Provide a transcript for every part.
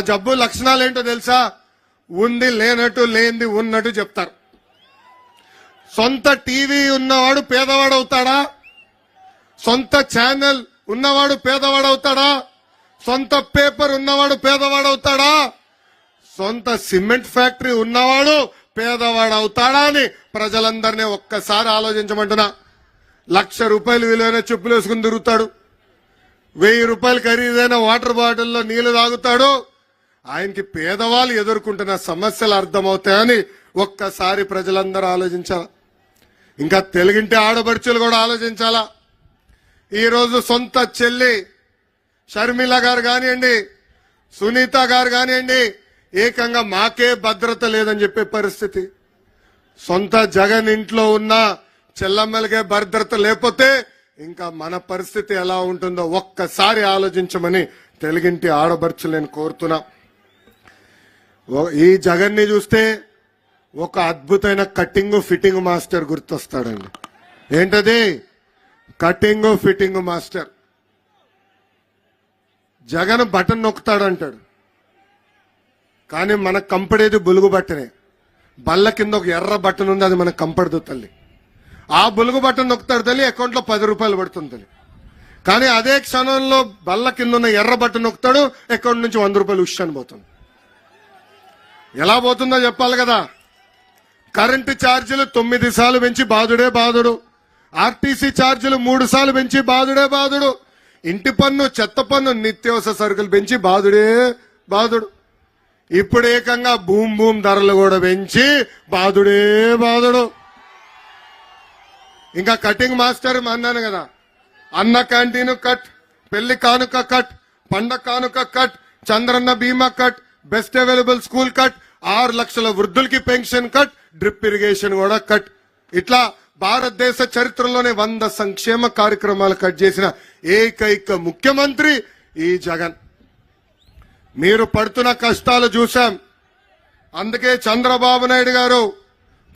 జబ్బు లక్షణాలు ఏంటో తెలుసా? ఉంది లేనట్టు లేనిది ఉన్నట్టు చెప్తారు. సొంత టీవీ ఉన్నవాడు పేదవాడు అవుతాడా సొంత ఛానల్ ఉన్నవాడు పేదవాడు అవుతాడా సొంత పేపర్ ఉన్నవాడు పేదవాడు అవుతాడా సొంత సిమెంట్ ఫ్యాక్టరీ ఉన్నవాడు పేదవాడు అవుతాడా అని ప్రజలందరినీ ఒక్కసారి ఆలోచించమంటున్నా. లక్ష రూపాయలు విలువైన చెప్పులు వేసుకుని తిరుగుతాడు. వెయ్యి రూపాయలు ఖరీదైన వాటర్ బాటిల్లో నీళ్ళు తాగుతాడు. ఆయనకి పేదవాళ్ళు ఎదుర్కొంటున్న సమస్యలు అర్థమవుతాయని ఒక్కసారి ప్రజలందరూ ఆలోచించాల? ఇంకా తెలుగింటి ఆడపడుచులు కూడా ఆలోచించాలా? ఈరోజు సొంత చెల్లి షర్మిల గారు కానివ్వండి సునీత గారు కానివ్వండి ఏకంగా మాకే భద్రత లేదని చెప్పే పరిస్థితి. సొంత జగన్ ఇంట్లో ఉన్న చెల్లమ్మలకే భద్రత లేకపోతే ఇంకా మన పరిస్థితి ఎలా ఉంటుందో ఒక్కసారి ఆలోచించమని తెలుగింటి ఆడబడుచు నేను కోరుతున్నా. ఈ జగన్ని చూస్తే ఒక అద్భుతమైన కట్టింగ్ ఫిట్టింగ్ మాస్టర్ గుర్తొస్తాడండి. ఏంటది? Cutting fitting master. Jagan button నొక్కుతాడంటాడు. కానీ మనకు కంపడేది బులుగు బట్టనే బల్ల కింద ఒక ఎర్ర బటన్ ఉంది అది మనకు కంపడదు తల్లి. ఆ బులుగు బటన్ నొక్కుతాడు తల్లి అకౌంట్లో పది రూపాయలు పడుతుంది తల్లి. కానీ అదే క్షణంలో బల్ల కింద ఉన్న ఎర్ర బటన్ నొక్కుతాడు అకౌంట్ నుంచి వంద రూపాయలు ఉష్ పోతుంది. ఎలా పోతుందో చెప్పాలి కదా. కరెంటు ఛార్జీలు తొమ్మిది సార్లు పెంచి బాధుడే బాధుడు ఆర్టీసీ ఛార్జీలు మూడు సార్లు పెంచి బాధుడే బాధుడు ఇంటి పన్ను చెత్త పన్ను నిత్యావసర సరుకులు పెంచి బాధుడే బాధుడు ఇప్పుడు ఏకంగా భూమి భూమి ధరలు కూడా పెంచి బాధుడే బాధుడు ఇంకా కటింగ్ మాస్టర్ అన్నాను కదా. అన్న క్యాంటీన్ కట్ పెళ్ళి కానుక కట్ పండ కానుక కట్ చంద్రన్న బీమా cut best available school cut ఆరు లక్షల వృద్ధులకి పెన్షన్ కట్ డ్రిప్ ఇరిగేషన్ కూడా కట్. ఇట్లా భారతదేశ చరిత్రలోనే వంద సంక్షేమ కార్యక్రమాలు కట్ చేసిన ఏకైక ముఖ్యమంత్రి ఈ జగన్. మీరు పడుతున్న కష్టాలు చూశాం. అందుకే చంద్రబాబు నాయుడు గారు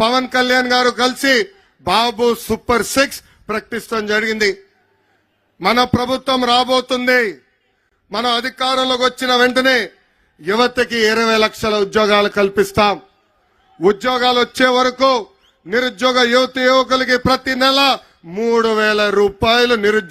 పవన్ కళ్యాణ్ గారు కలిసి బాబు సూపర్ సిక్స్ ప్రకటించడం జరిగింది. మన ప్రభుత్వం రాబోతుంది. మన అధికారంలోకి వచ్చిన వెంటనే యువతకి ఇరవై లక్షల ఉద్యోగాలు కల్పిస్తాం. ఉద్యోగాలు వచ్చే వరకు నిరుద్యోగ యువత యువకులకి ప్రతి నెల మూడు వేల రూపాయలు నిరుద్యోగ